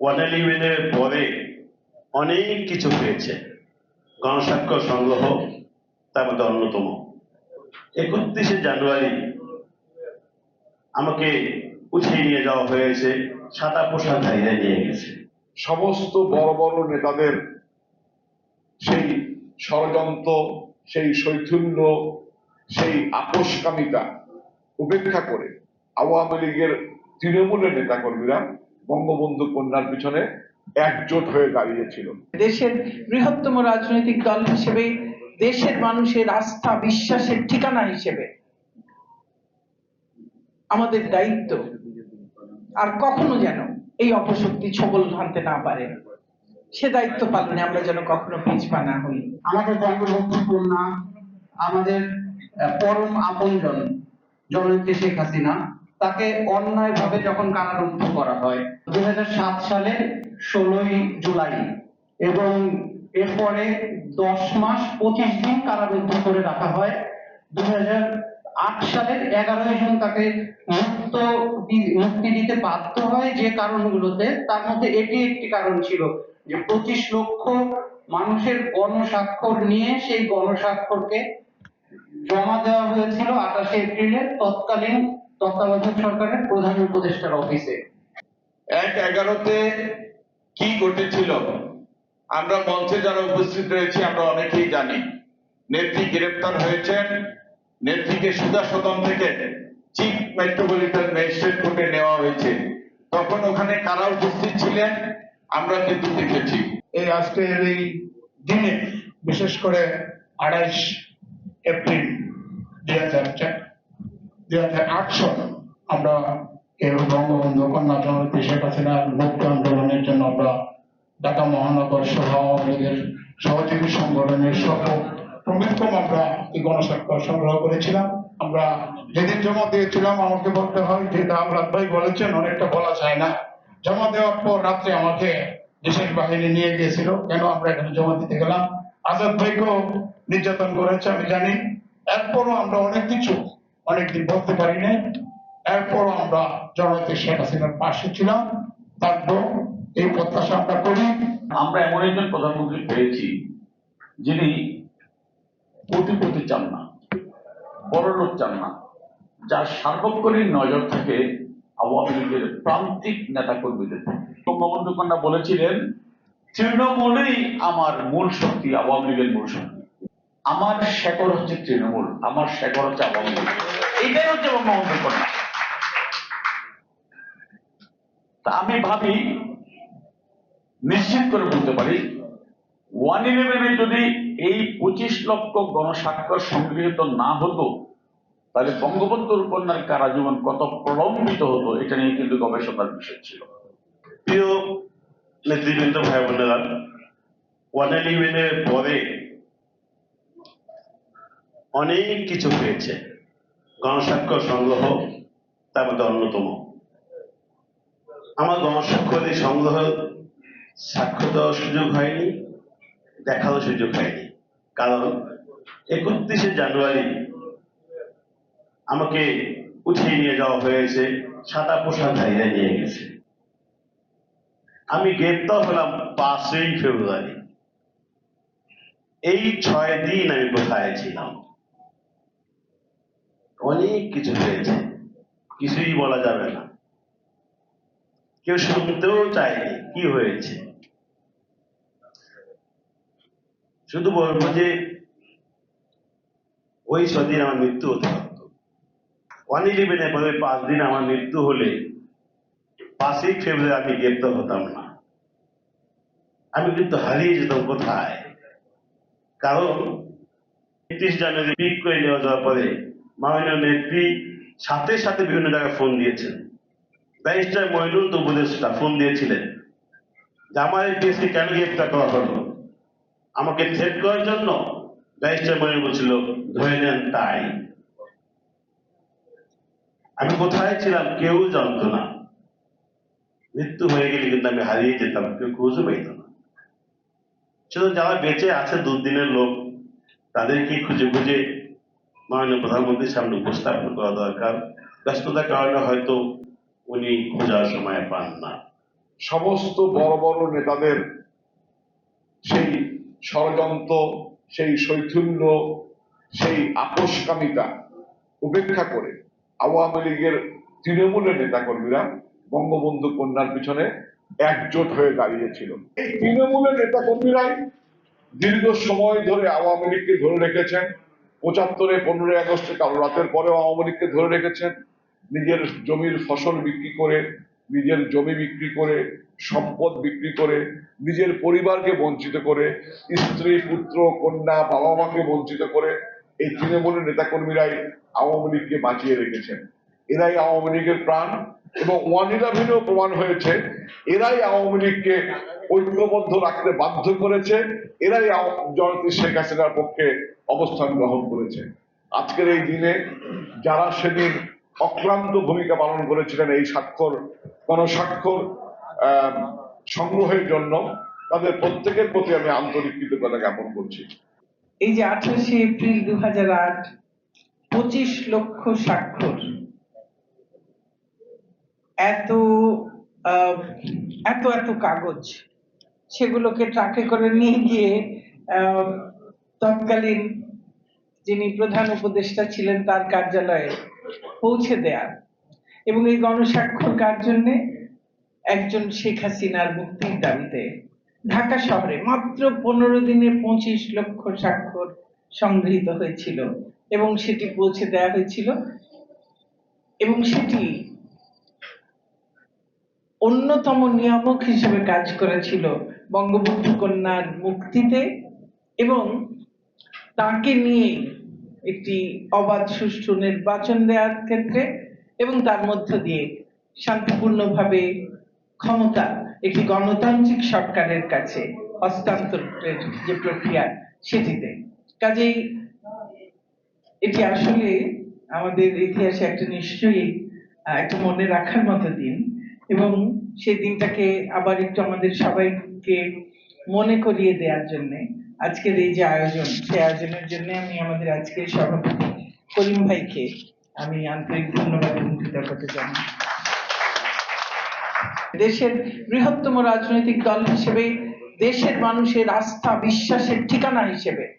One পরে অনেক কিছু হয়েছে। গণস্বাক্ষর সংগ্রহ, তার মধ্যে অন্যতম। একত্রিশে জানুয়ারি আমাকে উঠিয়ে নিয়ে যাওয়া হয়েছে, সাদা পোশাকধারীরা নিয়ে গেছে। সমস্ত বড় বড় নেতাদের সেই ষড়যন্ত্র, সেই শৈথুল্য, সেই আপোষকামিতা উপেক্ষা করে আওয়ামী লীগের তৃণমূলের নেতাকর্মীরা বঙ্গবন্ধু কন্যার পিছনে একজোট হয়ে দাঁড়িয়েছিল। দেশের বৃহত্তম রাজনৈতিক দল হিসেবে দেশের মানুষের আস্থা বিশ্বাসের ঠিকানা হিসেবে আমাদের দায়িত্ব। আর কখনো যেন এই অপশক্তি ছবল ভাঙতে না পারে। সে দায়িত্ব পালনে আমরা যেন কখনো পিছপা না হই। আমাদের বঙ্গবন্ধু কন্যা আমাদের পরম আপনজন জননেত্রী শেখ হাসিনা তাকে অন্যায়ভাবে যখন কারারুদ্ধ করা হয় দুই সালের ষোলোই জুলাই এবং এরপরে দশ মাস পঁচিশ দিন কারারুদ্ধ করে রাখা হয় দুই আট সালের এগারোই জুন তাকে মুক্ত মুক্তি দিতে বাধ্য হয় যে কারণগুলোতে। তার মধ্যে এটি একটি কারণ ছিল যে পঁচিশ লক্ষ মানুষের গণস্বাক্ষর নিয়ে সেই গণস্বাক্ষরকে জমা দেওয়া হয়েছিল আঠাশে এপ্রিলে। তৎকালীন তত্ত্বাবধায়ক সরকারের প্রধান উপদেষ্টার অফিসে এক এগারোতে কি ঘটেছিল? আমরা মঞ্চে যারা উপস্থিত রয়েছি আমরা অনেকেই জানি। নেত্রী গ্রেপ্তার হয়েছেন। নেত্রীকে সুদা সদন থেকে চিফ মেট্রোপলিটন ম্যাজিস্ট্রেট কোর্টে নেওয়া হয়েছে। তখন ওখানে কারা উপস্থিত ছিলেন? আমরা কিন্তু দেখেছি। এই আজকের এই দিনে বিশেষ করে আড়াইশ এপ্রিল দুই হাজার দুই হাজার আট সাল আমরা বঙ্গবন্ধু কন্যা জননেত্রী শেখ হাসিনার মুক্তি আন্দোলনের জন্য আমরা ঢাকা মহানগর সহ আওয়ামী সহযোগী সংগঠনের সহ প্রমুখম আমরা এই গণস্বাক্ষর সংগ্রহ করেছিলাম। আমরা যেদিন জমা দিয়েছিলাম, আমাকে বলতে হয়, যে রামরাত ভাই বলেছেন, অনেকটা বলা যায় না। জমা দেওয়ার পর রাত্রে আমাকে দেশের বাহিনী নিয়ে গিয়েছিল, কেন আমরা এখানে জমা দিতে গেলাম? আজাদ ভাইকেও নির্যাতন করেছে, আমি জানি। এরপরও আমরা অনেক কিছু অনেকদিন বলতে পারি নাই এরপরও আমরা জননেত্রী শেখ হাসিনার পাশে ছিলাম। থাকব এই প্রত্যাশা আমরা করি। আমরা এমন একজন প্রধানমন্ত্রী পেয়েছি, যিনি প্রতিপতি চান না, বড় লোক চান না, যার সার্বক্ষণিক নজর থেকে আওয়ামী লীগের প্রান্তিক নেতা কর্মীদের বঙ্গবন্ধু কন্যা বলেছিলেন, তৃণমূলেই আমার মূল শক্তি, আওয়ামী লীগের মূল শক্তি। আমার শেকড় হচ্ছে তৃণমূল, আমার শেকড় হচ্ছে আওয়ামী এইটাই হচ্ছে বঙ্গবন্ধু কন্যা। তা আমি ভাবি, নিশ্চিত করে বলতে পারি ওয়ান ইলেভেনে যদি এই পঁচিশ লক্ষ গণস্বাক্ষর সংগৃহীত না হতো, তাহলে বঙ্গবন্ধুর কন্যার কারা জীবন কত প্রলম্বিত হতো, এটা নিয়ে কিন্তু গবেষণার বিষয় ছিল। প্রিয় নেতৃবৃন্দ ভাই বোনেরা ওয়ান ইলেভেনের পরে অনেক কিছু হয়েছে গণস্বাক্ষর সংগ্রহ তার মধ্যে অন্যতম। আমার গণস্বাক্ষরের সংগ্রহ সাক্ষ্য দেওয়ার সুযোগ হয়নি, দেখারও সুযোগ হয়নি। কারণ একত্রিশে জানুয়ারি আমাকে উঠিয়ে নিয়ে যাওয়া হয়েছে, সাদা পোশাকধারীরা নিয়ে গেছে। আমি গ্রেপ্তার হলাম পাঁচই ফেব্রুয়ারি। এই ছয় দিন আমি কোথায় ছিলাম? অনেক কিছু হয়েছে কিছুই বলা যাবে না। কেউ শুনতেও চায়নি কি হয়েছে। শুধু বলব যে, ওই ছদিন আমার মৃত্যু হতে পারতো। ওয়ান ইলেভেনের পরে পাঁচ দিন আমার মৃত্যু হলে পাঁচই ফেব্রুয়ারি আমি গ্রেপ্তার হতাম না। আমি কিন্তু হারিয়ে যেতাম কোথায়? কারণ একত্রিশ জানুয়ারি পিক করে নেওয়া যাওয়ার পরে মাননীয় নেত্রী সাথে সাথে বিভিন্ন জায়গায় ফোন দিয়েছেন। ব্যারিস্টার মইনুল তো উপদেষ্টা, ফোন দিয়েছিলেন। যে আমার এই কেসকে কেন গ্রেপ্তার করা হলো? আমাকে থ্রেট করার জন্য? ব্যারিস্টার মইনুল বলছিল, ধরে নেন তাই। আমি কোথায় ছিলাম কেউ জানতো না। মৃত্যু হয়ে গেলে কিন্তু আমি হারিয়ে যেতাম, কেউ খুঁজে পাইত না। শুধু যারা বেঁচে আছে দুদিনের লোক তাদেরকে খুঁজে খুঁজে মাননীয় প্রধানমন্ত্রীর সামনে উপস্থাপন করা দরকার। ব্যস্ততার কারণে হয়তো উনি খোঁজার সময় পান না। সমস্ত বড় বড় নেতাদের সেই ষড়যন্ত্র, সেই শৈথুল্য, সেই আপোষকামিতা উপেক্ষা করে আওয়ামী লীগের তৃণমূলের নেতাকর্মীরা বঙ্গবন্ধু কন্যার পিছনে একজোট হয়ে দাঁড়িয়েছিল এই তৃণমূলের নেতাকর্মীরাই দীর্ঘ সময় ধরে আওয়ামী লীগকে ধরে রেখেছেন। পঁচাত্তরে পনেরোই আগস্টে কাল রাতের পরেও আওয়ামী লীগকে ধরে রেখেছেন। নিজের জমির ফসল বিক্রি করে, নিজের জমি বিক্রি করে, সম্পদ বিক্রি করে, নিজের পরিবারকে বঞ্চিত করে, স্ত্রী, পুত্র, কন্যা বাবা মাকে বঞ্চিত করে এই তৃণমূলের নেতাকর্মীরাই আওয়ামী লীগকে বাঁচিয়ে রেখেছেন। এরাই আওয়ামী লীগের প্রাণ। এবং ওয়ান ইলেভেনেও প্রমাণ হয়েছে। এরাই আওয়ামী লীগকে ঐক্যবদ্ধ রাখতে বাধ্য করেছে। এরাই জননেত্রী শেখ হাসিনার পক্ষে অবস্থান গ্রহণ করেছে। আজকের এই দিনে যারা সেদিন অক্লান্ত ভূমিকা পালন করেছিলেন এই স্বাক্ষর, গণস্বাক্ষর সংগ্রহের জন্য, তাদের প্রত্যেকের প্রতি আমি আন্তরিক কৃতজ্ঞতা জ্ঞাপন করছি। এই যে আঠাশে এপ্রিল দু হাজার আট, পঁচিশ লক্ষ স্বাক্ষর। এত এত এত কাগজ সেগুলোকে ট্রাকে করে নিয়ে গিয়ে তৎকালীন যিনি প্রধান উপদেষ্টা ছিলেন তার কার্যালয়ে পৌঁছে দেয়া। এবং এই গণস্বাক্ষর কার জন্যে? একজন শেখ হাসিনার মুক্তির দাবিতে। ঢাকা শহরে মাত্র পনেরো দিনে পঁচিশ লক্ষ স্বাক্ষর সংগৃহীত হয়েছিল এবং সেটি পৌঁছে দেওয়া হয়েছিল। এবং সেটি অন্যতম নিয়ামক হিসেবে কাজ করেছিল বঙ্গবন্ধু কন্যার মুক্তিতে এবং তাকে নিয়ে একটি অবাধ সুষ্ঠু নির্বাচন দেওয়ার ক্ষেত্রে এবং তার মধ্য দিয়ে শান্তিপূর্ণভাবে ক্ষমতা একটি গণতান্ত্রিক সরকারের কাছে হস্তান্তরের যে প্রক্রিয়া সেটিতে। কাজেই এটি আসলে আমাদের ইতিহাসে একটা নিশ্চয়ই একটা মনে রাখার মতো দিন। এবং সেই দিনটাকে আবার একটু আমাদের সবাইকে মনে করিয়ে দেওয়ার জন্য, আজকের এই যে আয়োজন, সেই আয়োজনের জন্য আমি আমাদের আজকের সভাপতি করিম ভাইকে আমি আন্তরিক ধন্যবাদ এবং কৃতজ্ঞতা জানাই। দেশের বৃহত্তম রাজনৈতিক দল হিসেবে, দেশের মানুষের আস্থা, বিশ্বাসের ঠিকানা হিসেবে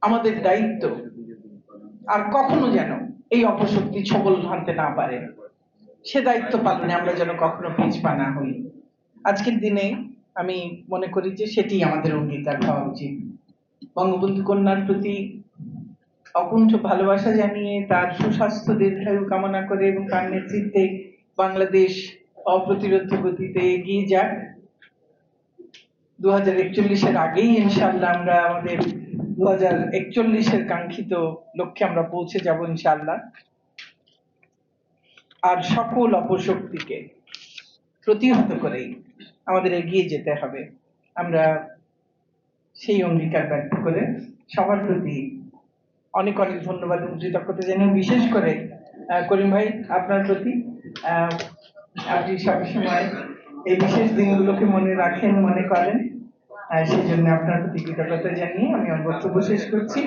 আমাদের দায়িত্ব। আর কখনো যেন এই অপশক্তি ছবল ভাঙতে না পারে। সে দায়িত্ব পালনে আমরা যেন কখনো পিছপা না হই। আজকের দিনে আমি মনে করি যে সেটি আমাদের অঙ্গীকার হওয়া উচিত। বঙ্গবন্ধু কন্যার প্রতি অকুণ্ঠ ভালোবাসা জানিয়ে তার সুস্বাস্থ্য দীর্ঘায়ু কামনা করে এবং তার নেতৃত্বে বাংলাদেশ অপ্রতিরোধ গতিতে এগিয়ে যাক। দু হাজার একচল্লিশের আগেই ইনশাল্লাহ আমরা আমাদের দু হাজার একচল্লিশের কাঙ্ক্ষিত লক্ষ্যে আমরা পৌঁছে যাব ইনশাল্লাহ আর সকল অপশক্তিকে প্রতিহত করেই আমাদের এগিয়ে যেতে হবে। আমরা সেই অঙ্গীকার ব্যক্ত করে সবার প্রতি অনেক অনেক ধন্যবাদ কৃতজ্ঞতা জানিয়ে বিশেষ করে করিম ভাই, আপনার প্রতি আপনি সবসময় এই বিশেষ দিনগুলোকে মনে রাখেন, মনে করেন। সেই জন্য আপনার প্রতি কৃতজ্ঞতা জানিয়ে আমি আমার বক্তব্য শেষ করছি।